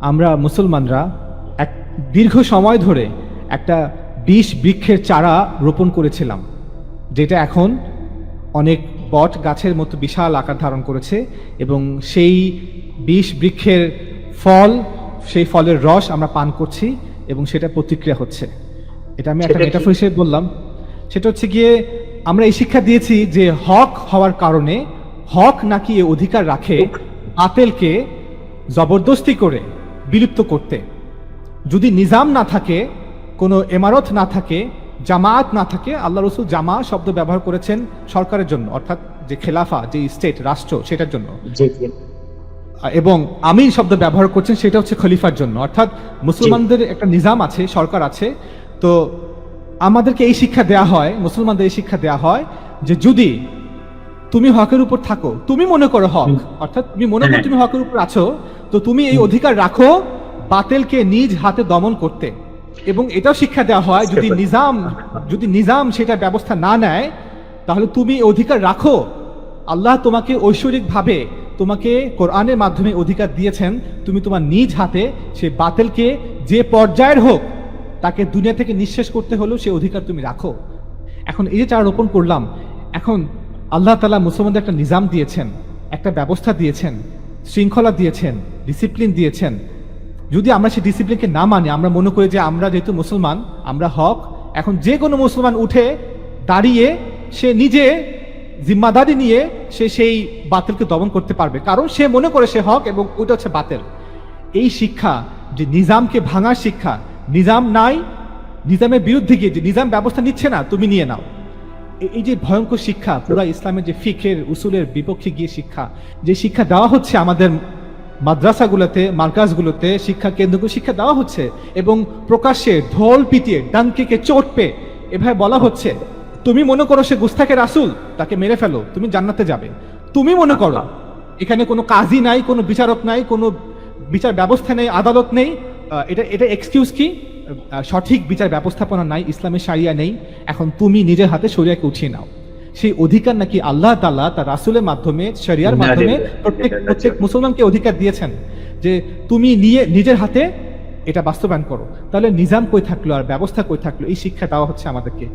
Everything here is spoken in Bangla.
আমরা মুসলমানরা এক দীর্ঘ সময় ধরে একটা বিষ বৃক্ষের চারা রোপণ করেছিলাম যেটা এখন অনেক বট গাছের মতো বিশাল আকার ধারণ করেছে এবং সেই বিষ বৃক্ষের ফল সেই ফলের রস আমরা পান করছি এবং সেটা প্রতিক্রিয়া হচ্ছে। এটা আমি একটা? মেটাফোর হিসেবে বললাম। সেটা হচ্ছে গিয়ে আমরা এই শিক্ষা দিয়েছি যে হক হওয়ার কারণে হক নাকি এ অধিকার রাখে বাতেলকে জবরদস্তি করে বিলুপ্ত করতে। যদি নিজাম না থাকে কোনো এমারত না থাকে জামায়াত না থাকে আল্লাহ রসুল জামা শব্দ ব্যবহার করেছেন সরকারের জন্য অর্থাৎ যে খেলাফা যে স্টেট রাষ্ট্র সেটার জন্য। এবং আমিন শব্দ ব্যবহার করছেন সেটা হচ্ছে খলিফার জন্য। অর্থাৎ মুসলমানদের একটা নিজাম আছে সরকার আছে। তো আমাদেরকে এই শিক্ষা দেয়া হয় মুসলমানদের এই শিক্ষা দেয়া হয় যে যদি তুমি হকের উপর থাকো তুমি মনে করো হক অর্থাৎ তুমি মনে করো হ্যাঁ। তুমি হকের উপর আছো তো তুমি এই অধিকার রাখো বাতেলকে নিজ হাতে দমন করতে। এবং এটাও শিক্ষা দেওয়া হয় যদি নিজাম যদি নিজাম সেটা ব্যবস্থা না নেয় তাহলে তুমি অধিকার রাখো। আল্লাহ তোমাকে ঐশ্বরিকভাবে তোমাকে কোরআনের মাধ্যমে অধিকার দিয়েছেন। তুমি তোমার নিজ হাতে সে বাতেলকে যে পর্যায়ের হোক তাকে দুনিয়া থেকে নিঃশেষ করতে হলেও সে অধিকার তুমি রাখো। এখন এই যে চারা রোপণ করলাম এখন আল্লাহ তালা মুসলমানদের একটা নিজাম দিয়েছেন একটা ব্যবস্থা দিয়েছেন। শৃঙ্খলা দিয়েছেন ডিসিপ্লিন দিয়েছেন। যদি আমরা সেই ডিসিপ্লিনকে না মানি, আমরা মনে করি যে আমরা যেহেতু মুসলমান, আমরা হক, এখন যে কোনো মুসলমান উঠে দাঁড়িয়ে সে নিজে জিম্মাদারি নিয়ে সে সেই বাতিলকে দমন করতে পারবে। কারণ সে মনে করে সে হক এবং ওইটা হচ্ছে বাতিল। এই শিক্ষা যে নিজামকে ভাঙার শিক্ষা, নিজাম নাই, নিজামের বিরুদ্ধে গিয়ে যে নিজাম ব্যবস্থা নিচ্ছে না, তুমি নিয়ে নাও। এই যে ভয়ঙ্কর শিক্ষা, পুরা ইসলামের যে ফিখের উসুলের বিপক্ষে গিয়ে শিক্ষা, যে শিক্ষা দেওয়া হচ্ছে আমাদের মাদ্রাসাগুলোতে, মার্কাজগুলোতে, শিক্ষা কেন্দ্রগুলো শিক্ষা দেওয়া হচ্ছে এবং প্রকাশ্যে ঢোল পিটিয়ে ডানকে চোট পেয়ে, এভাবে বলা হচ্ছে, তুমি মনে করো সে গুস্তাকে রাসুল? তাকে মেরে ফেলো, তুমি জান্নাতে যাবে। তুমি মনে করো, এখানে কোনো কাজী নাই, কোনো বিচারক নাই, কোনো বিচার ব্যবস্থা নেই, আদালত নেই এটা এটা এক্সকিউজ কি? সঠিক বিচার ব্যবস্থাপনা নাই ইসলামের সারিয়া নেই। এখন তুমি নিজের হাতে শরিয়াকে উঠিয়ে নাও। সেই অধিকার নাকি আল্লাহ তাল্লাহ তার রাসুলের মাধ্যমে শরিয়ার মাধ্যমে প্রত্যেক প্রত্যেক মুসলমানকে অধিকার দিয়েছেন যে তুমি নিয়ে নিজের হাতে এটা বাস্তবায়ন করো। তাহলে নিজাম কই থাকল আর ব্যবস্থা কই থাকল? এই শিক্ষা দেওয়া হচ্ছে আমাদেরকে।